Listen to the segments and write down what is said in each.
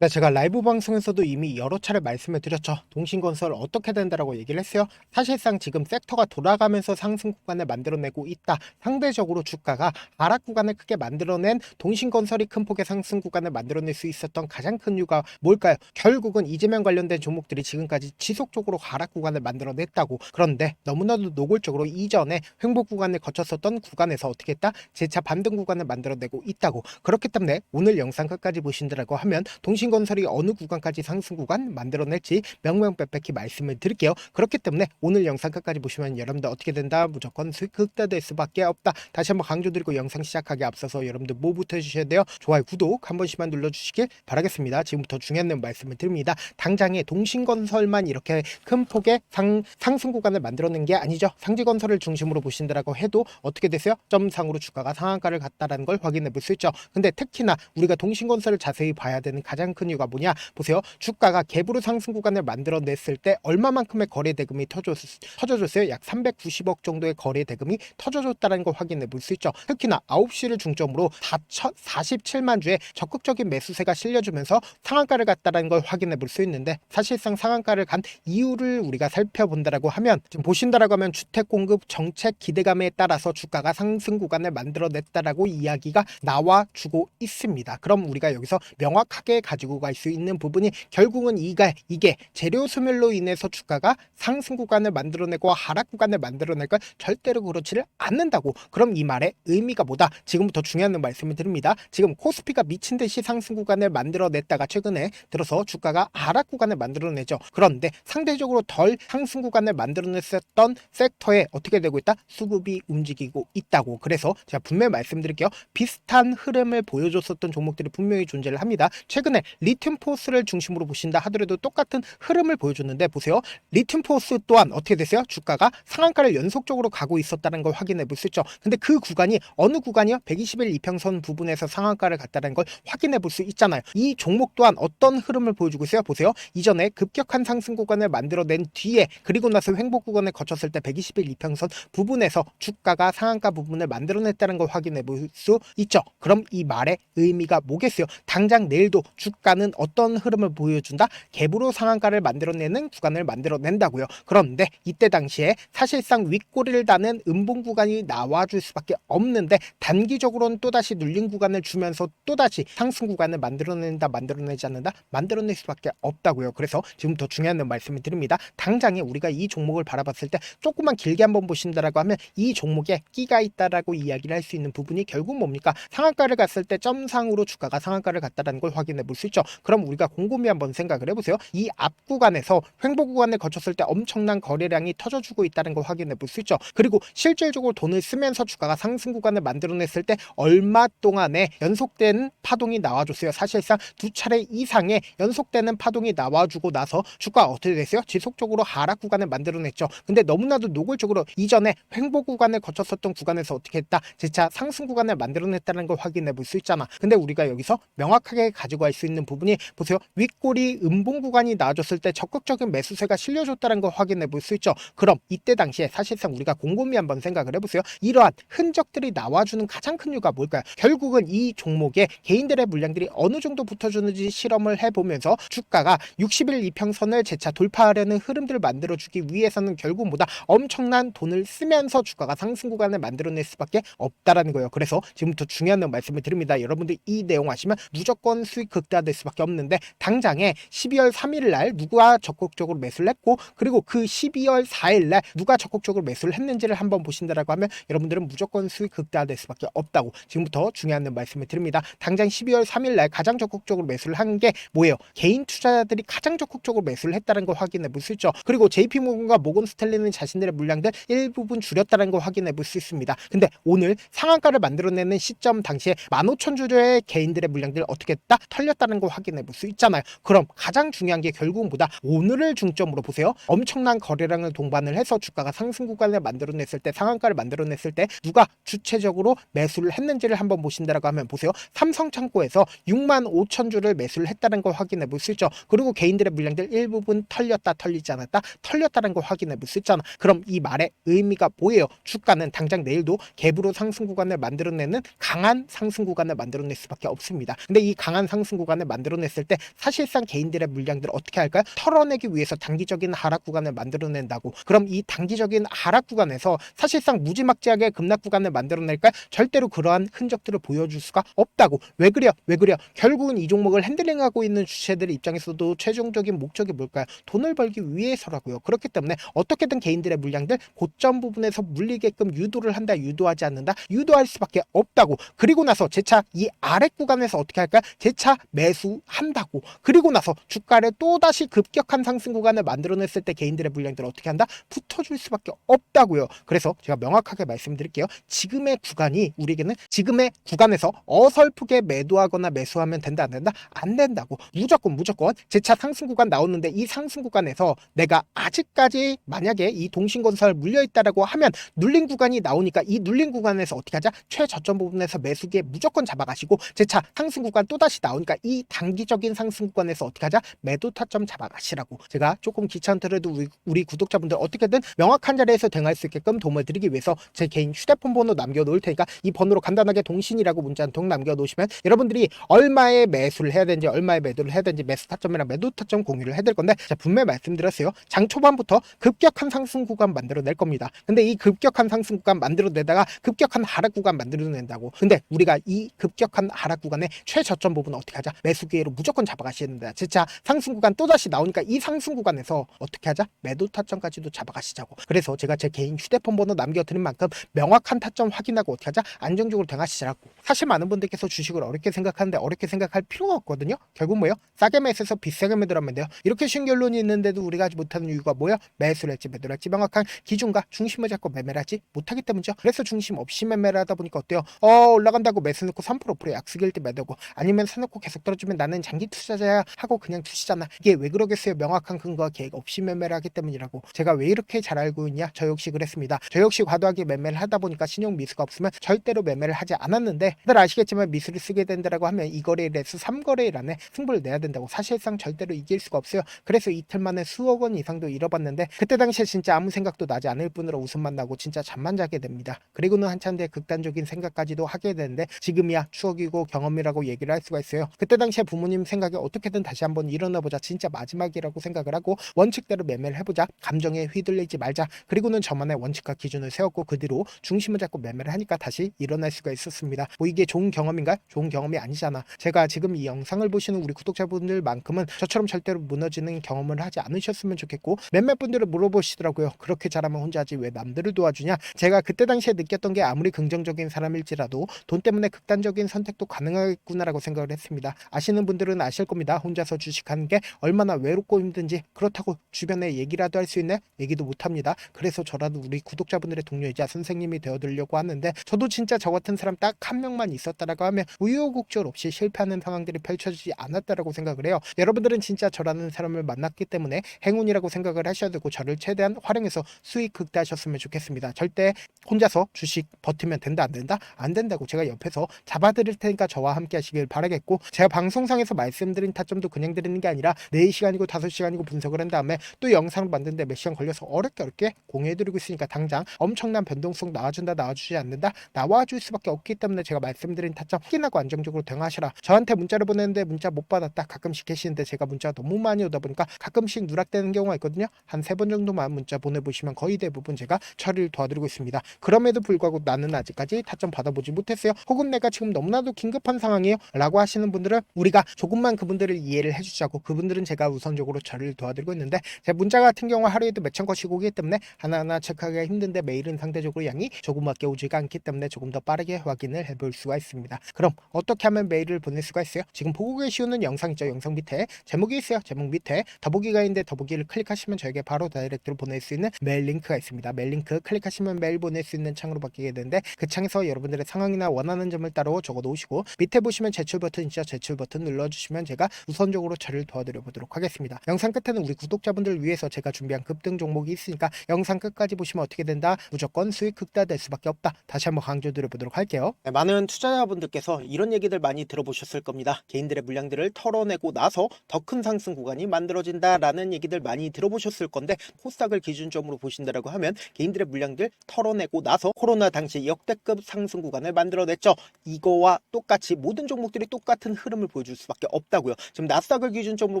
네, 제가 라이브 방송에서도 이미 여러 차례 말씀을 드렸죠. 동신건설 어떻게 된다라고 얘기를 했어요. 사실상 지금 섹터가 돌아가면서 상승 구간을 만들어내고 있다. 상대적으로 주가가 하락 구간을 크게 만들어낸 동신건설이 큰 폭의 상승 구간을 만들어낼 수 있었던 가장 큰 이유가 뭘까요? 결국은 이재명 관련된 종목들이 지금까지 지속적으로 하락 구간을 만들어냈다고. 그런데 너무나도 노골적으로 이전에 횡보 구간을 거쳤었던 구간에서 어떻게 했다? 재차 반등 구간을 만들어내고 있다고. 그렇기 때문에 오늘 영상 끝까지 보신다라고 하면 동신 건설이 어느 구간까지 상승 구간 만들어낼지 명명백백히 말씀을 드릴게요. 그렇기 때문에 오늘 영상 끝까지 보시면 여러분들 어떻게 된다? 무조건 수익 극대화될 수밖에 없다. 다시 한번 강조드리고 영상 시작하기 앞서서 여러분들 뭐부터 해주셔야 돼요? 좋아요, 구독 한 번씩만 눌러주시길 바라겠습니다. 지금부터 중요한 말씀을 드립니다. 당장에 동신건설만 이렇게 큰 폭의 상, 상승 구간을 만들어낸 게 아니죠. 상지건설을 중심으로 보신다라고 해도 어떻게 됐어요? 점상으로 주가가 상한가를 갔다라는 걸 확인해 볼 수 있죠. 근데 특히나 우리가 동신건설을 자세히 봐야 되는 가장 큰 이유가 뭐냐? 보세요. 주가가 갭으로 상승 구간을 만들어냈을 때 얼마만큼의 거래 대금이 터졌, 터져줬어요? 약 390억 정도의 거래 대금이 터져줬다는 걸 확인해 볼 수 있죠. 특히나 9시를 중점으로 47만 주의 적극적인 매수세가 실려주면서 상한가를 갔다는 걸 확인해 볼 수 있는데 사실상 상한가를 간 이유를 우리가 살펴본다라고 하면 지금 보신다라고 하면 주택 공급 정책 기대감에 따라서 주가가 상승 구간을 만들어냈다라고 이야기가 나와 주고 있습니다. 그럼 우리가 여기서 명확하게 가지고 갈 수 있는 부분이 결국은 이가 이게 재료 소멸로 인해서 주가가 상승 구간을 만들어내고 하락 구간을 만들어낼 건 절대로 그렇지를 않는다고. 그럼 이 말의 의미가 뭐다? 지금부터 중요한 말씀을 드립니다. 지금 코스피가 미친 듯이 상승 구간을 만들어냈다가 최근에 들어서 주가가 하락 구간을 만들어내죠. 그런데 상대적으로 덜 상승 구간을 만들어냈었던 섹터에 어떻게 되고 있다? 수급이 움직이고 있다고. 그래서 제가 분명히 말씀드릴게요. 비슷한 흐름을 보여줬었던 종목들이 분명히 존재를 합니다. 최근에 리튬 포스를 중심으로 보신다 하더라도 똑같은 흐름을 보여줬는데 보세요. 리튬 포스 또한 어떻게 됐어요? 주가가 상한가를 연속적으로 가고 있었다는 걸 확인해 볼 수 있죠. 근데 그 구간이 어느 구간이요? 120일 이평선 부분에서 상한가를 갔다는 걸 확인해 볼 수 있잖아요. 이 종목 또한 어떤 흐름을 보여주고 있어요? 보세요. 이전에 급격한 상승 구간을 만들어낸 뒤에 그리고 나서 횡복 구간을 거쳤을 때 120일 이평선 부분에서 주가가 상한가 부분을 만들어냈다는 걸 확인해 볼 수 있죠. 그럼 이 말의 의미가 뭐겠어요? 당장 내일도 주가 는 어떤 흐름을 보여준다? 갭으로 상한가를 만들어내는 구간을 만들어낸다고요. 그런데 이때 당시에 사실상 윗꼬리를 다는 음봉 구간이 나와줄 수밖에 없는데 단기적으로는 또다시 눌린 구간을 주면서 또다시 상승 구간을 만들어낸다 만들어내지 않는다 만들어낼 수밖에 없다고요. 그래서 지금 더 중요한 말씀을 드립니다. 당장에 우리가 이 종목을 바라봤을 때 조금만 길게 한번 보신다라고 하면 이 종목에 끼가 있다라고 이야기를 할 수 있는 부분이 결국 뭡니까? 상한가를 갔을 때 점상으로 주가가 상한가를 갔다라는 걸 확인해 볼 수 있죠. 그럼 우리가 곰곰이 한번 생각을 해보세요. 이 앞 구간에서 횡보 구간을 거쳤을 때 엄청난 거래량이 터져주고 있다는 걸 확인해 볼 수 있죠. 그리고 실질적으로 돈을 쓰면서 주가가 상승 구간을 만들어냈을 때 얼마 동안에 연속된 파동이 나와줬어요. 사실상 두 차례 이상의 연속되는 파동이 나와주고 나서 주가 어떻게 됐어요? 지속적으로 하락 구간을 만들어냈죠. 근데 너무나도 노골적으로 이전에 횡보 구간을 거쳤었던 구간에서 어떻게 했다? 재차 상승 구간을 만들어냈다는 걸 확인해 볼 수 있잖아. 근데 우리가 여기서 명확하게 가지고 갈 수 있는 부분이 보세요. 윗골이 음봉 구간이 나와줬을 때 적극적인 매수세가 실려줬다는 걸 확인해 볼 수 있죠. 그럼 이때 당시에 사실상 우리가 곰곰이 한번 생각을 해보세요. 이러한 흔적들이 나와주는 가장 큰 이유가 뭘까요? 결국은 이 종목에 개인들의 물량들이 어느 정도 붙어주는지 실험을 해보면서 주가가 60일 이평선을 재차 돌파하려는 흐름들을 만들어주기 위해서는 결국 보다 엄청난 돈을 쓰면서 주가가 상승 구간을 만들어낼 수밖에 없다라는 거예요. 그래서 지금부터 중요한 말씀을 드립니다. 여러분들 이 내용 아시면 무조건 수익 극대화될 수밖에 없는데 당장에 12월 3일 날 누가 적극적으로 매수를 했고 그리고 그 12월 4일 날 누가 적극적으로 매수를 했는지를 한번 보신다라고 하면 여러분들은 무조건 수익 극대화될 수밖에 없다고 지금부터 중요한 말씀을 드립니다. 당장 12월 3일 날 가장 적극적으로 매수를 한 게 뭐예요? 개인 투자자들이 가장 적극적으로 매수를 했다는 걸 확인해 볼 수 있죠. 그리고 JP 모건과 모건 스탠리는 자신들의 물량들 일부분 줄였다는 걸 확인해 볼 수 있습니다. 근데 오늘 상한가를 만들어내는 시점 당시에 15,000주의 개인들의 물량들 어떻게 했다? 털렸다는 걸 확인해 볼 수 있잖아요. 그럼 가장 중요한 게 결국보다 오늘을 중점으로 보세요. 엄청난 거래량을 동반을 해서 주가가 상승 구간을 만들어냈을 때 상한가를 만들어냈을 때 누가 주체적으로 매수를 했는지를 한번 보신다라고 하면 보세요. 삼성창고에서 6만 5천 주를 매수를 했다는 걸 확인해 볼 수 있죠. 그리고 개인들의 물량들 일부분 털렸다 털리지 않았다 털렸다는 걸 확인해 볼 수 있잖아. 그럼 이 말의 의미가 뭐예요? 주가는 당장 내일도 갭으로 상승 구간을 만들어내는 강한 상승 구간을 만들어낼 수밖에 없습니다. 근데 이 강한 상승 구간을 구간을 만들어냈을 때 사실상 개인들의 물량들을 어떻게 할까요? 털어내기 위해서 단기적인 하락 구간을 만들어낸다고. 그럼 이 단기적인 하락 구간에서 사실상 무지막지하게 급락 구간을 만들어낼까요? 절대로 그러한 흔적들을 보여줄 수가 없다고. 왜 그래요? 왜 그래요? 결국은 이 종목을 핸들링하고 있는 주체들의 입장에서도 최종적인 목적이 뭘까요? 돈을 벌기 위해서라고요. 그렇기 때문에 어떻게든 개인들의 물량들 고점 부분에서 물리게끔 유도를 한다, 유도하지 않는다, 유도할 수밖에 없다고. 그리고 나서 재차 이 아래 구간에서 어떻게 할까요? 재차 매수 한다고. 그리고 나서 주가를 또다시 급격한 상승 구간을 만들어냈을 때 개인들의 물량들을 어떻게 한다? 붙어줄 수밖에 없다고요. 그래서 제가 명확하게 말씀드릴게요. 지금의 구간이 우리에게는 지금의 구간에서 어설프게 매도하거나 매수하면 된다 안 된다? 안 된다고. 무조건 무조건 재차 상승 구간 나오는데 이 상승 구간에서 내가 아직까지 만약에 이 동신건설 물려 있다라고 하면 눌린 구간이 나오니까 이 눌린 구간에서 어떻게 하자? 최저점 부분에서 매수기에 무조건 잡아가시고 재차 상승 구간 또다시 나오니까 이 단기적인 상승 구간에서 어떻게 하자? 매도 타점 잡아가시라고. 제가 조금 귀찮더라도 우리, 우리 구독자분들 어떻게든 명확한 자리에서 대응할 수 있게끔 도움을 드리기 위해서 제 개인 휴대폰 번호 남겨놓을 테니까 이 번호로 간단하게 동신이라고 문자 한 통 남겨놓으시면 여러분들이 얼마의 매수를 해야 되는지 얼마의 매도를 해야 되는지 매수 타점이랑 매도 타점 공유를 해드릴 건데 제가 분명히 말씀드렸어요. 장 초반부터 급격한 상승 구간 만들어낼 겁니다. 근데 이 급격한 상승 구간 만들어내다가 급격한 하락 구간 만들어낸다고. 근데 우리가 이 급격한 하락 구간의 최저점 부분 어떻게 하자? 매수 기회로 무조건 된다 진짜 상승 구간 또다시 나오니까 이 상승 구간에서 어떻게 하자? 매도 타점까지도 잡아가시자고. 그래서 제가 제 개인 휴대폰 번호 남겨드린 만큼 명확한 타점 확인하고 어떻게 하자? 안정적으로 대응하시라고. 사실 많은 분들께서 주식을 어렵게 생각하는데 어렵게 생각할 필요가 없거든요. 결국 뭐요? 싸게 매수해서 비싸게 매도하면 돼요. 이렇게 쉬운 결론이 있는데도 우리가 하지 못하는 이유가 뭐야 매수를 했지 매도를 했지 명확한 기준과 중심을 잡고 매매를 하지 못하기 때문이죠. 그래서 중심 없이 매매를 하다 보니까 어때요? 어 올라간다고 매수 넣고 3% 프로 약속일 때 매도고 아니면 사놓고 계속 떨어지 면 나는 장기 투자자야 하고 그냥 투시잖아. 이게 왜 그러겠어요? 명확한 근거와 계획 없이 매매를 하기 때문이라고. 제가 왜 이렇게 잘 알고 있냐? 저 역시 그랬습니다. 저 역시 과도하게 매매를 하다 보니까 신용 미수가 없으면 절대로 매매를 하지 않았는데 다들 아시겠지만 미수를 쓰게 된다라고 하면 이 거래일에서 3거래일 안에 승부를 내야 된다고. 사실상 절대로 이길 수가 없어요. 그래서 이틀 만에 수억 원 이상도 잃어봤는데 그때 당시에 진짜 아무 생각도 나지 않을 뿐으로 웃음만 나고 진짜 잠만 자게 됩니다. 그리고는 한참 뒤에 극단적인 생각까지도 하게 되는데 지금이야 추억이고 경험이라고 얘기를 할 수가 있어요. 그때 당시 에 부모님 생각에 어떻게든 다시 한번 일어나 보자. 진짜 마지막이라고 생각을 하고 원칙대로 매매를 해보자. 감정에 휘둘리지 말자. 그리고는 저만의 원칙과 기준을 세웠고 그 뒤로 중심을 잡고 매매를 하니까 다시 일어날 수가 있었습니다. 뭐 이게 좋은 경험인가? 좋은 경험이 아니잖아. 제가 지금 이 영상을 보시는 우리 구독자분들만큼은 저처럼 절대로 무너지는 경험을 하지 않으셨으면 좋겠고 몇몇 분들은 물어보시더라고요. 그렇게 잘하면 혼자 하지 왜 남들을 도와주냐? 제가 그때 당시에 느꼈던 게 아무리 긍정적인 사람일지라도 돈 때문에 극단적인 선택도 가능하겠구나라고 생각을 했습니다 는 분들은 아실 겁니다. 혼자서 주식하는 게 얼마나 외롭고 힘든지 그렇다고 주변에 얘기라도 할 수 있네 얘기도 못합니다. 그래서 저라도 우리 구독자분들의 동료이자 선생님이 되어드리려고 하는데 저도 진짜 저 같은 사람 딱 한 명만 있었다라고 하면 우여곡절 없이 실패하는 상황들이 펼쳐지지 않았다라고 생각을 해요. 여러분들은 진짜 저라는 사람을 만났기 때문에 행운이라고 생각을 하셔야 되고 저를 최대한 활용해서 수익 극대하셨으면 좋겠습니다. 절대 혼자서 주식 버티면 된다 안 된다? 안 된다고 제가 옆에서 잡아드릴 테니까 저와 함께 하시길 바라겠고 제가 방송 상에서 말씀드린 타점도 그냥 드리는 게 아니라 4시간이고 5시간이고 분석을 한 다음에 또 영상을 만드는데 몇 시간 걸려서 어렵게 어렵게 공유해드리고 있으니까 당장 엄청난 변동성 나와준다 나와주지 않는다 나와줄 수밖에 없기 때문에 제가 말씀드린 타점 확인하고 안정적으로 대응하시라. 저한테 문자를 보냈는데 문자 못 받았다. 가끔씩 계시는데 제가 문자가 너무 많이 오다 보니까 가끔씩 누락되는 경우가 있거든요. 한 세 번 정도만 문자 보내보시면 거의 대부분 제가 처리를 도와드리고 있습니다. 그럼에도 불구하고 나는 아직까지 타점 받아보지 못했어요. 혹은 내가 지금 너무나도 긴급한 상황이에요. 라고 하시는 분들은 우리가 조금만 그분들을 이해를 해주자고 그분들은 제가 우선적으로 처리를 도와드리고 있는데 제 문자 같은 경우 하루에도 몇천 건씩 오기 때문에 하나하나 체크하기가 힘든데 메일은 상대적으로 양이 조금밖에 오지가 않기 때문에 조금 더 빠르게 확인을 해볼 수가 있습니다. 그럼 어떻게 하면 메일을 보낼 수가 있어요? 지금 보고 계시는 영상 있죠? 영상 밑에. 제목이 있어요? 제목 밑에. 더보기가 있는데 더보기를 클릭하시면 저에게 바로 다이렉트로 보낼 수 있는 메일 링크가 있습니다. 메일 링크 클릭하시면 메일 보낼 수 있는 창으로 바뀌게 되는데 그 창에서 여러분들의 상황이나 원하는 점을 따로 적어 놓으시고 밑에 보시면 제출 버튼 있죠? 제출 버튼 눌러주시면 제가 우선적으로 처리를 도와드려 보도록 하겠습니다. 영상 끝에는 우리 구독자분들을 위해서 제가 준비한 급등 종목이 있으니까 영상 끝까지 보시면 어떻게 된다? 무조건 수익 극대화될 수밖에 없다. 다시 한번 강조드려 보도록 할게요. 네, 많은 투자자분들께서 이런 얘기들 많이 들어보셨을 겁니다. 개인들의 물량들을 털어내고 나서 더 큰 상승 구간이 만들어진다라는 얘기들 많이 들어보셨을 건데 코스닥을 기준점으로 보신다라고 하면 개인들의 물량들 털어내고 나서 코로나 당시 역대급 상승 구간을 만들어냈죠. 이거와 똑같이 모든 종목들이 똑같은 흐름을 보여줄 수밖에 없다고요. 지금 나스닥을 기준점으로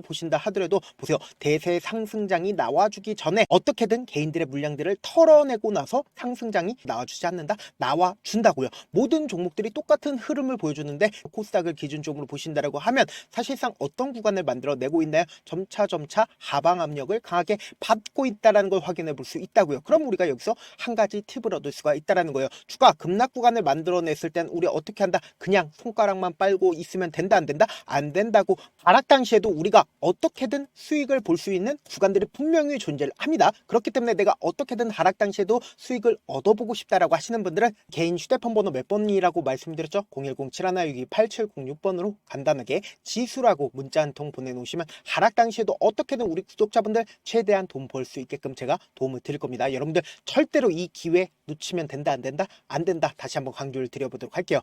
보신다 하더라도 보세요. 대세 상승장이 나와주기 전에 어떻게든 개인들의 물량들을 털어내고 나서 상승장이 나와주지 않는다? 나와준다고요. 모든 종목들이 똑같은 흐름을 보여주는데 코스닥을 기준점으로 보신다라고 하면 사실상 어떤 구간을 만들어내고 있나요? 점차 점차 하방 압력을 강하게 받고 있다라는 걸 확인해 볼 수 있다고요. 그럼 우리가 여기서 한 가지 팁을 얻을 수가 있다라는 거예요. 주가 급락 구간을 만들어냈을 땐 우리 어떻게 한다? 그냥 손가락만 빨고 있으면 된다 안 된다? 안 된다고 하락 당시에도 우리가 어떻게든 수익을 볼 수 있는 구간들이 분명히 존재를 합니다. 그렇기 때문에 내가 어떻게든 하락 당시에도 수익을 얻어보고 싶다라고 하시는 분들은 개인 휴대폰 번호 몇 번이라고 말씀드렸죠? 010-7162-8706번으로 간단하게 지수라고 문자 한 통 보내놓으시면 하락 당시에도 어떻게든 우리 구독자분들 최대한 돈 벌 수 있게끔 제가 도움을 드릴 겁니다. 여러분들 절대로 이 기회 놓치면 된다 안 된다? 안 된다. 다시 한번 강조를 드려보도록 할게요.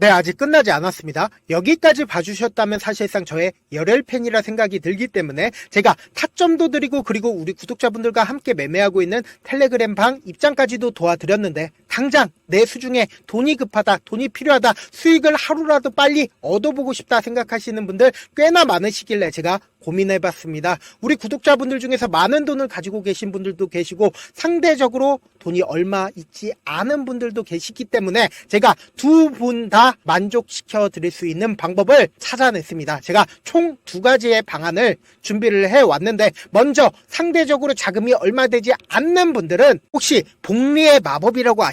네, 아직 끝나지 않았습니다. 여기까지 봐주셨다면 사실상 저의 열혈 팬이라 생각이 들기 때문에 제가 타점도 드리고 그리고 우리 구독자분들과 함께 매매하고 있는 텔레그램 방 입장까지도 도와드렸는데 당장 내 수 중에 돈이 급하다, 돈이 필요하다, 수익을 하루라도 빨리 얻어보고 싶다 생각하시는 분들 꽤나 많으시길래 제가 고민해봤습니다. 우리 구독자분들 중에서 많은 돈을 가지고 계신 분들도 계시고 상대적으로 돈이 얼마 있지 않은 분들도 계시기 때문에 제가 두 분 다 만족시켜 드릴 수 있는 방법을 찾아냈습니다. 제가 총 두 가지의 방안을 준비를 해 왔는데 먼저 상대적으로 자금이 얼마 되지 않는 분들은 혹시 복리의 마법이라고 아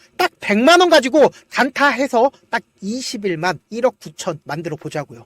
딱 100만 원 가지고 단타해서 딱 20일만 1억 9천 만들어 보자고요.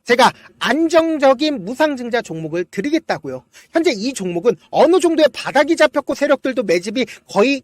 제가 안정적인 무상증자 종목을 드리겠다고요. 현재 이 종목은 어느 정도의 바닥이 잡혔고 세력들도 매집이 거의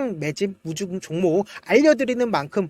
매집 무중 종목 알려드리는 만큼